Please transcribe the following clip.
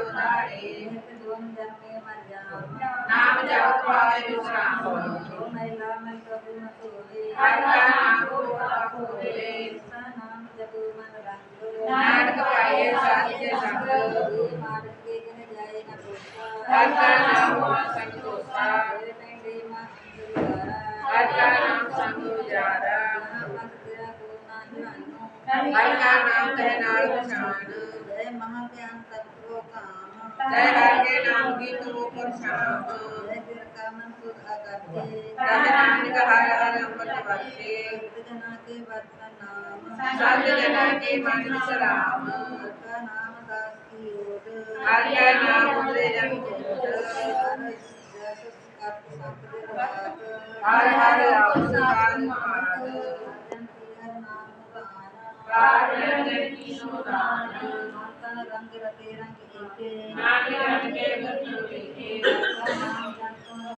जप गावे तेरा नाम सतूत सेला नानक गुरमुख पढ़ पाइए नाम जप कर बाग पराही हर का नाम तत्काल उधारे नाम जप पाए विश्राम हर का नाम पूरा होवे नानक पाइए सत्य संग हर का नाम संतोषा हर का नाम संग उजारा हर नाम पछान जय महाज्ञान तत्व काम जय के नाम की तू परछाम जय फिर का सुध अगत्य कह नानक हर हर अमृत जना के बर्तन नाम संत जना के मन विश्राम का नाम दास की ओट हर नाम उदय जन हर हर रंग रते रंग एके